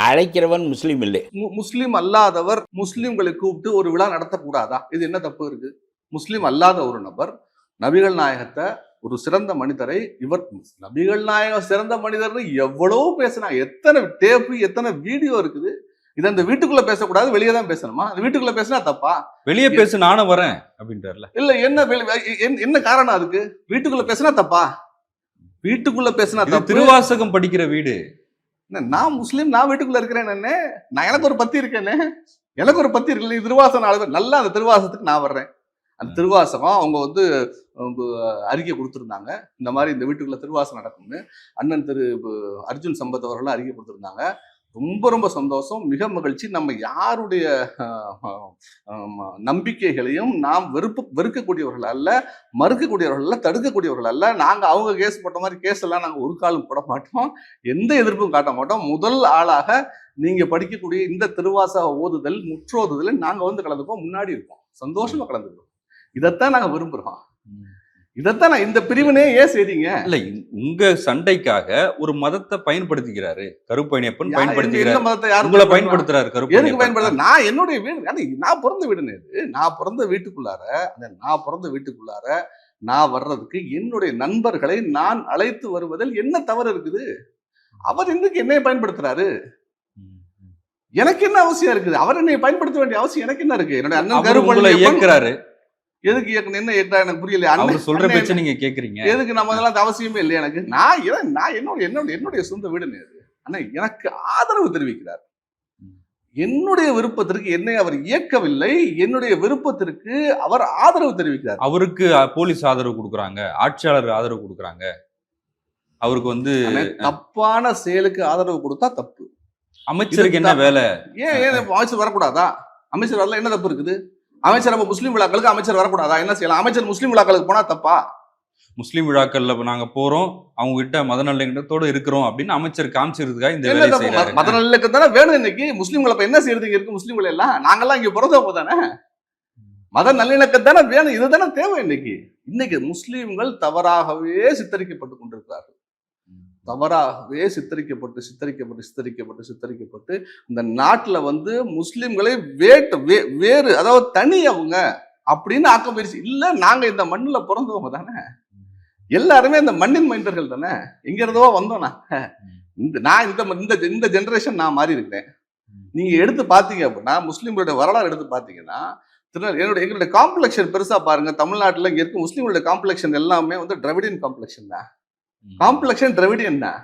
அழைக்கிறவன் முஸ்லீம் இல்லை. முஸ்லிம் அல்லாதவர் முஸ்லிம்களை கூப்பிட்டு ஒரு விழா நடத்தக்கூடாதா? இது என்ன தப்பு இருக்கு? முஸ்லிம் அல்லாத ஒரு நபர் நபிகள் நாயகத்தை ஒரு சிறந்த மனிதரை இவர் நபிகள் நாயகம் சிறந்த மனிதர்னு எவ்வளவு பேசினா எத்தனை டேப்பு எத்தனை வீடியோ இருக்குது? இது அந்த வீட்டுக்குள்ள பேசக்கூடாது வெளியே தான் பேசணுமா? அந்த வீட்டுக்குள்ள பேசினா தப்பா? வெளியே பேசு நானும் வரேன் அப்படின்றாருல. இல்ல என்ன வெளி- என்ன- என்ன காரணம் அதுக்கு? வீட்டுக்குள்ள பேசினா தப்பா? வீட்டுக்குள்ள பேசினா திருவாசகம் படிக்கிற வீடு. நான் முஸ்லீம் நான் வீட்டுக்குள்ள இருக்கிறேன் என்ன? நான் எனக்கு ஒரு பத்தி இருக்கேனே எனக்கு ஒரு பத்தி இருக்குல்ல இது திருவாசகம் நாலு பேர். நல்லா அந்த திருவாசகத்துக்கு நான் வர்றேன். அந்த திருவாசகம் அவங்க வந்து அறிக்கை கொடுத்துருந்தாங்க. இந்த மாதிரி இந்த வீட்டுக்குள்ள திருவாசகம் நடக்கும்னு. அண்ணன் திரு அர்ஜுன் சம்பத் அவர்களும் அறிக்கை கொடுத்துருந்தாங்க. ரொம்ப ரொம்ப சந்தோஷம். மிக மகிழ்ச்சி. நம்ம யாருடைய நம்பிக்கைகளையும் நாம் வெறுப்பு வெறுக்கக்கூடியவர்கள் அல்ல மறுக்கக்கூடியவர்கள் அல்ல தடுக்கக்கூடியவர்கள் அல்ல. நாங்கள் அவங்க கேஸ் போட்ட மாதிரி கேஸ் எல்லாம் நாங்கள் ஒரு காலம் போட மாட்டோம். எந்த எதிர்ப்பும் காட்ட மாட்டோம். முதல் ஆளாக நீங்கள் படிக்கக்கூடிய இந்த திருவாசக ஓதுதல் முற்றோதுதல் நாங்கள் வந்து கலந்துப்போம் முன்னாடி இருப்போம். சந்தோஷமாக கலந்துக்கிறோம் இதைத்தான் நாங்கள் விரும்புகிறோம் இதைத்தான் இந்த பிரிவினே ஏன் செய்றீங்க? இல்ல உங்க சண்டைக்காக ஒரு மதத்தை பயன்படுத்திக்கிறாரு. கருப்பயணியப்பன் பயன்படுத்திக்கிறார் மதத்தை யார் உங்களை பயன்படுத்துறா? பயன்படுத்துறாரு எதுக்கு கருப்பயணியப்பன் பயன்படுத்த நான் என்னுடைய வீடு நான் பிறந்த வீடுன்னு இது. நான் பிறந்த வீட்டுக்குள்ளார அந்த நான் பிறந்த வீட்டுக்குள்ளார நான் வர்றதுக்கு என்னுடைய நண்பர்களை நான் அழைத்து வருவதில் என்ன தவறு இருக்குது? அவர் இன்னைக்கு என்னைய பயன்படுத்துறாரு? எனக்கு என்ன அவசியம் இருக்குது? அவர் என்னை பயன்படுத்த வேண்டிய அவசியம் எனக்கு என்ன இருக்கு? என்னுடைய அண்ணன் கருப்பழனியப்பன் இயக்குறாரு எதுக்கு இயக்கணும் என்ன இயக்குறா எனக்கு புரியல அவர் சொல்ற பேச்ச நீங்க கேக்குறீங்க. எதுக்கு நம்ம அதெல்லாம் அவசியமே இல்லை எனக்கு? நான் நான் என்னோட என்னோட என்னுடைய சொந்த இது. ஆனா எனக்கு ஆதரவு தெரிவிக்கிறார். என்னுடைய விருப்பத்திற்கு என்னை அவர் இயக்கவில்லை. என்னுடைய விருப்பத்திற்கு அவர் ஆதரவு தெரிவிக்கிறார். அவருக்கு போலீஸ் ஆதரவு கொடுக்குறாங்க. ஆட்சியாளர் ஆதரவு கொடுக்குறாங்க. அவருக்கு வந்து தப்பான செயலுக்கு ஆதரவு கொடுத்தா தப்பு. அமைச்சருக்கு என்ன. வேலை? ஏன் ஏன் அமைச்சர் வரக்கூடாதா? அமைச்சர் வரல என்ன தப்பு இருக்குது? அமைச்சர் அப்ப முஸ்லீம் விழாக்களுக்கு அமைச்சர் வரக்கூடாதா? என்ன செய்யலாம்? அமைச்சர் முஸ்லீம் விழாக்களுக்கு போனா தப்பா? முஸ்லீம் விழாக்கள்ல நாங்க போறோம். அவங்க கிட்ட மத நல்லிணக்கத்தோட இருக்கிறோம் அப்படின்னு அமைச்சர் காமிச்சிருக்காக இந்த செய்யறாரு மத நல்லுக்கு தானே வேணும் இன்னைக்கு? முஸ்லீம்களை இப்ப என்ன செய்யறது இங்க இருக்கு முஸ்லீம்கள் எல்லாம்? நாங்கெல்லாம் இங்க பிறந்தவங்க தானே? மத நல்லிணக்கம் தானே வேணும். இதுதானே தேவை இன்னைக்கு. இன்னைக்கு முஸ்லீம்கள் தவறாகவே சித்தரிக்கப்பட்டு கொண்டிருக்கிறார்கள். தவறாகவே சித்தரிக்கப்பட்டு சித்தரிக்கப்பட்டு சித்தரிக்கப்பட்டு சித்தரிக்கப்பட்டு இந்த நாட்டில் வந்து முஸ்லீம்களை வேட்டு வே- வேறு அதாவது தனி அவங்க அப்படின்னு ஆக்க போயிடுச்சு இல்லை நாங்கள் இந்த மண்ணில் பிறந்தவங்க தானே. எல்லாருமே இந்த மண்ணின் மைண்டர்கள் தானே. எங்க இருந்தோ வந்தோம் நான் இந்த நான் இந்த இந்த இந்த ஜென்ரேஷன் நான் மாறி இருக்கிறேன். நீங்கள் எடுத்து பார்த்தீங்க அப்படின்னா முஸ்லீம்களுடைய வரலாறு எடுத்து பார்த்தீங்கன்னா திரு- என்னுடைய எங்களுடைய காம்ப்ளெக்ஷன் பெருசாக பாருங்கள் தமிழ்நாட்டில் இங்கே இருக்க முஸ்லீம்களுடைய காம்ப்ளெக்ஷன் எல்லாமே வந்து டிரவிடியன் காம்ப்ளெக்ஷன் தான். காம்ப்ளெக்ஷன் டிரவிடியன் தான்